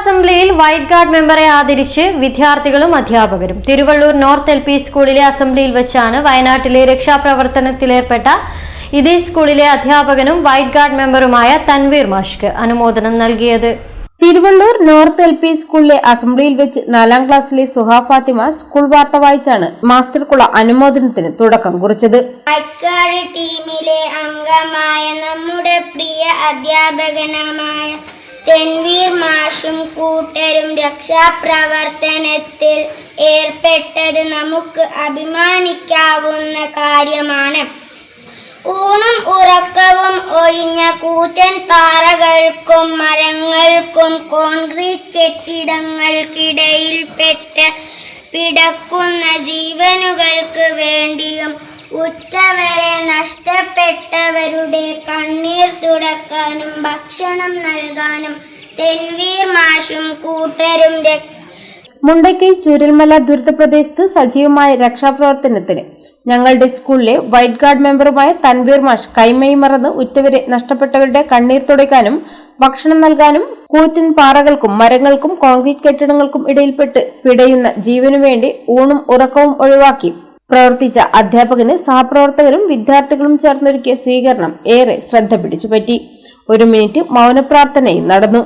അസംബ്ലിയിൽ white guard മെമ്പറെ ആദരിച്ച് വിദ്യാർത്ഥികളും അധ്യാപകരും. തിരുവള്ളൂർ നോർത്ത് എൽ പി സ്കൂളിലെ അസംബ്ലിയിൽ വെച്ചാണ് വയനാട്ടിലെ രക്ഷാപ്രവർത്തനത്തിലേർപ്പെട്ട ഇതേ സ്കൂളിലെ അധ്യാപകനും വൈറ്റ് ഗാർഡ് മെമ്പറുമായ തൻവീർ മാഷ്ക്ക് അനുമോദനം നൽകിയത്. തിരുവള്ളൂർ നോർത്ത് എൽ പി സ്കൂളിലെ അസംബ്ലിയിൽ വെച്ച് നാലാം ക്ലാസ്സിലെ സുഹാ ഫാത്തിമ സ്കൂൾ വാർത്ത വായിച്ചാണ് മാസ്റ്റർക്കുള്ള അനുമോദനത്തിന് തുടക്കം കുറിച്ചത്. ടീമിലെ അംഗമായ നമ്മുടെ പ്രിയ അധ്യാപകനുമായ തെൻവീർ മാഷും കൂട്ടരും രക്ഷാപ്രവർത്തനത്തിൽ ഏർപ്പെട്ടത് നമുക്ക് അഭിമാനിക്കാവുന്ന കാര്യമാണ്. ഊണും ഉറക്കവും ഒഴിഞ്ഞ കൂറ്റൻ പാറകൾക്കും മരങ്ങൾക്കും കോൺക്രീറ്റ് കെട്ടിടങ്ങൾക്കിടയിൽപ്പെട്ട് പിടക്കുന്ന ജീവനുകൾക്ക് വേണ്ടിയും ഉറ്റവരെ നഷ്ടപ്പെട്ടവരുടെ കണ്ണീർ ഭക്ഷണം നൽകാനും തെൻവീർ മാഷും കൂട്ടരും മുണ്ടക്കൈ ചുരൽമല ദുരിത പ്രദേശത്ത് സജീവമായ രക്ഷാപ്രവർത്തനത്തിന് ഞങ്ങളുടെ സ്കൂളിലെ വൈറ്റ് ഗാർഡ് മെമ്പറുമായ തൻവീർ മാഷ് കൈമൈ മറന്ന് ഉറ്റവരെ നഷ്ടപ്പെട്ടവരുടെ കണ്ണീർ തുടയ്ക്കാനും ഭക്ഷണം നൽകാനും കൂറ്റൻ പാറകൾക്കും മരങ്ങൾക്കും കോൺക്രീറ്റ് കെട്ടിടങ്ങൾക്കും ഇടയിൽപ്പെട്ട് പിടയുന്ന ജീവനു വേണ്ടി ഊണും ഉറക്കവും ഒഴിവാക്കി പ്രവർത്തിച്ച അധ്യാപകന് സഹപ്രവർത്തകരും വിദ്യാർത്ഥികളും ചേർന്നൊരുക്കിയ സ്വീകരണം ഏറെ ശ്രദ്ധ പിടിച്ചുപറ്റി. ഒരു മിനിറ്റ് മൗനപ്രാർത്ഥനയും നടന്നു.